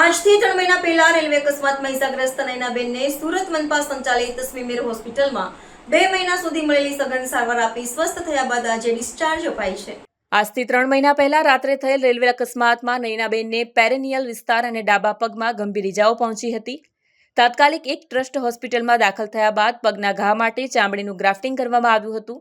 આજથી ત્રણ મહિના પહેલા રેલવે અકસ્માતમાં ઇજાગ્રસ્ત નયનાબેનને સુરત મનપા સંચાલિત સ્મીમેર હોસ્પિટલમાં બે મહિના સુધી મળેલી સઘન સારવાર આપી સ્વસ્થ થયા બાદ આજે ડિસ્ચાર્જ અપાઈ છે. આજથી ત્રણ મહિના પહેલા રાત્રે થયેલ રેલવે અકસ્માતમાં નયનાબેનને પેરેનિયલ વિસ્તાર અને ડાબા પગમાં ગંભીર ઇજાઓ પહોંચી હતી. તાત્કાલિક એક ટ્રસ્ટ હોસ્પિટલમાં દાખલ થયા બાદ પગના ઘા માટે ચામડીનું ગ્રાફ્ટિંગ કરવામાં આવ્યું હતું.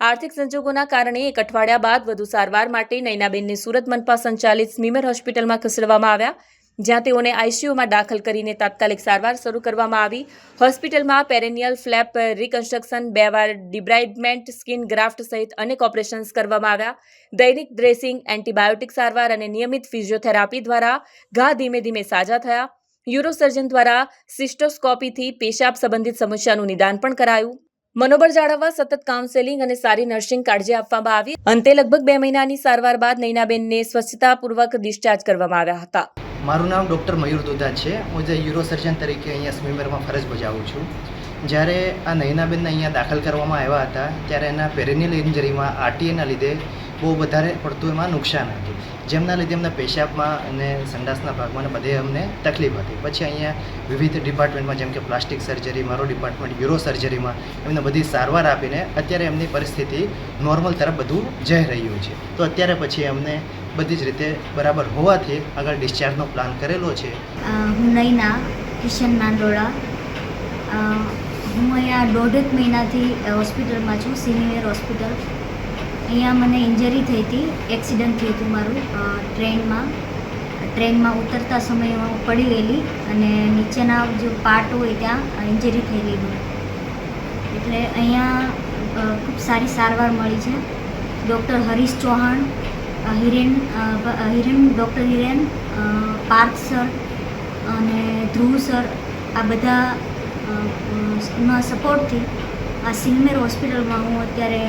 આર્થિક સંજોગોના કારણે એક અઠવાડિયા બાદ વધુ સારવાર માટે નયનાબેનને સુરત મનપા સંચાલિત સ્મીમર હોસ્પિટલમાં ખસેડવામાં આવ્યા. જ્યાં તેઓને આઈસીયુમાં દાખલ કરીને તાત્કાલિક સારવાર શરૂ કરવામાં આવી. હોસ્પિટલમાં પેરેનિયલ ફ્લેપ રિકન્સ્ટ્રક્શન, બે વાર ડિબ્રાઇડમેન્ટ સ્કિન ગ્રાફ્ટ સહિત અનેક ઓપરેશન્સ કરવામાં આવ્યા. દૈનિક ડ્રેસિંગ, એન્ટીબાયોટિક સારવાર અને નિયમિત ફિઝિયોથેરાપી દ્વારા ઘા ધીમે ધીમે સાજા થયા. યુરોસર્જન દ્વારા સિસ્ટોસ્કોપીથી પેશાબ સંબંધિત સમસ્યાનું નિદાન પણ કરાયું. મનોબળ જાળવવા, સતત કાઉન્સેલિંગ અને સારી નર્સિંગ કાળજી આપવામાં આવી. અંતે લગભગ બે મહિનાની સારવાર બાદ નૈનાબેનને સ્વચ્છતાપૂર્વક ડિસ્ચાર્જ કરવામાં આવ્યા હતા. મારું નામ ડૉક્ટર મયુર દુધા છે. હું જે યુરો સર્જન તરીકે અહીંયા સ્વિમરમાં ફરજ બજાવું છું. જ્યારે આ નયનાબેનને અહીંયા દાખલ કરવામાં આવ્યા હતા, ત્યારે એના પેરેનિયલ ઇન્જરીમાં આરટીએના લીધે બહુ વધારે પડતું એમાં નુકસાન હતું. જેમના લીધે એમના પેશાબમાં અને સંડાસના ભાગમાં બધે અમને તકલીફ હતી. પછી અહીંયા વિવિધ ડિપાર્ટમેન્ટમાં, જેમ કે પ્લાસ્ટિક સર્જરી, મારો ડિપાર્ટમેન્ટ યુરો સર્જરીમાં, એમને બધી સારવાર આપીને અત્યારે એમની પરિસ્થિતિ નોર્મલ તરફ બધું જઈ રહ્યું છે. તો અત્યારે પછી એમને બધી જ રીતે બરાબર હોવાથી આગળ ડિસ્ચાર્જનો પ્લાન કરેલો છે. હું નૈના કિશન નાંદોડા હું અહીંયા દોઢેક મહિનાથી હોસ્પિટલમાં છું, સિનિયર હોસ્પિટલ. અહીંયા મને ઇન્જરી થઈ હતી એક્સિડન્ટ થયું હતું મારું ટ્રેનમાં. ટ્રેનમાં ઉતરતા સમયે હું પડી ગયેલી અને નીચેના જે પાર્ટ હોય ત્યાં ઇન્જરી થયેલી હોય એટલે અહીંયા ખૂબ સારી સારવાર મળી છે. Doctor Harish Chauhan Hiren Hiren doctor Hiren Parth sir અને ધ્રુવ સર આ બધા ના સપોર્ટથી આ સિલમેર હોસ્પિટલમાં હું અત્યારે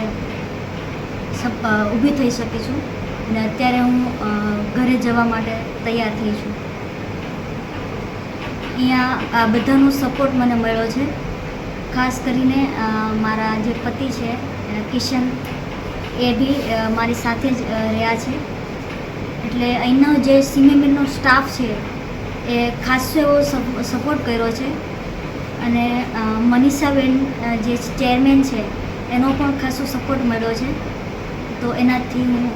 ઊભી થઈ શકી છું અને અત્યારે હું ઘરે જવા માટે તૈયાર થઈ છું. અહીંયા આ બધાનો સપોર્ટ મને મળ્યો છે. ખાસ કરીને મારા જે પતિ છે કિશન એ બી મારી સાથે જ રહ્યા છે. એટલે અહીંનો જે સિમેમેનનો સ્ટાફ છે, એ ખાસો એવો સપ- સપોર્ટ કર્યો છે. અને મનીષાબેન જે ચેરમેન છે, એનો પણ ખાસો સપોર્ટ મળ્યો છે. તો એનાથી હું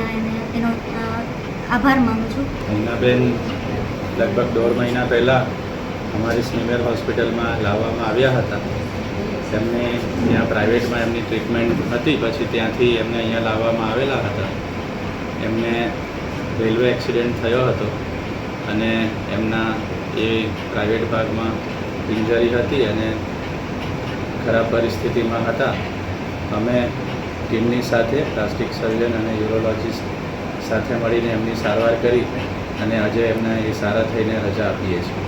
એને આભાર માનું છું. હિનાબેન લગભગ દોઢ મહિના પહેલાં અમારી સ્મીમેર હોસ્પિટલમાં લાવવામાં આવ્યા હતા. તેમને ત્યાં પ્રાઇવેટમાં એમની ટ્રીટમેન્ટ હતી, પછી ત્યાંથી એમને અહીંયા લાવવામાં આવેલા હતા. એમને રેલવે એક્સિડન્ટ થયો હતો અને એમના એ પ્રાઇવેટ ભાગમાં ઇન્જરી હતી અને ખરાબ પરિસ્થિતિમાં હતા. અમે ટીમની સાથે, પ્લાસ્ટિક સર્જન અને યુરોલોજીસ્ટ સાથે મળીને એમની સારવાર કરી અને આજે એમને એ સારા થઈને રજા આપીએ છીએ.